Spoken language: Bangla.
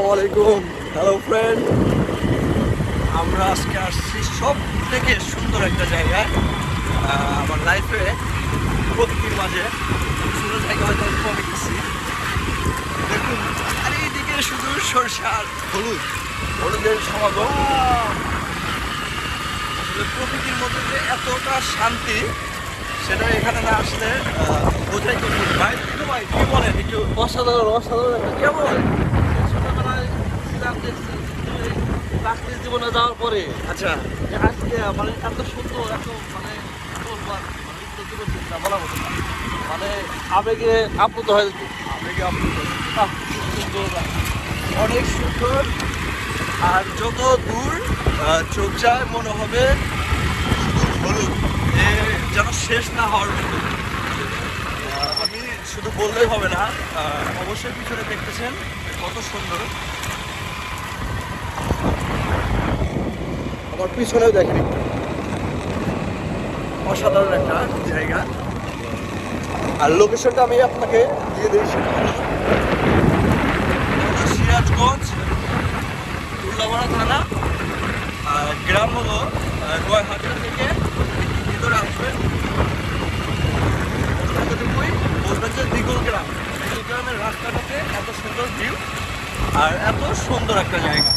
আসসালামু আলাইকুম। হ্যালো ফ্রেন্ড আমরা আজকে আসছি সব থেকে সুন্দর একটা জায়গায় আহ, আমার লাইফে প্রকৃতির মাঝে। সুন্দর জায়গা হয়তো কমে গেছি। দেখুন চারিদিকে শুধু সরষে আর হলুদ হলুদের সমাগম। প্রকৃতির মধ্যে যে এতটা শান্তি সেটা এখানে না আসলে বোঝাই কঠিন। ভাই ভাই কি বলেন? একটু অসাধারণ অসাধারণ কেমন? চাকরির জীবনে যাওয়ার পরে আচ্ছা। আজকে মানে এত সুন্দর এত মানে মানে বলা হতো না। মানে আবেগে আপ্লুত হয়ে যেত। আবেগে আপ্লুত। অনেক সুন্দর। আর যত দূর চোখ যায় মনে হবে শুধু হলুদ। যেন শেষ না হওয়ার মতো। আমি শুধু বললেই হবে না অবশ্যই পিছনে দেখতেছেন কত সুন্দর। আমার পিছনেও দেখেন। একটু। অসাধারণ একটা জায়গা। আর লোকেশনটা আমি আপনাকে দিয়ে দিই সেটা সিরাজগঞ্জ উল্লাপাড়া থানা গ্রাম হলো গোয়াহাটা থেকে ভিতরে দিগুল গ্রাম। গ্রামের রাস্তাটাতে এত সুন্দর ভিউ আর এত সুন্দর একটা জায়গা।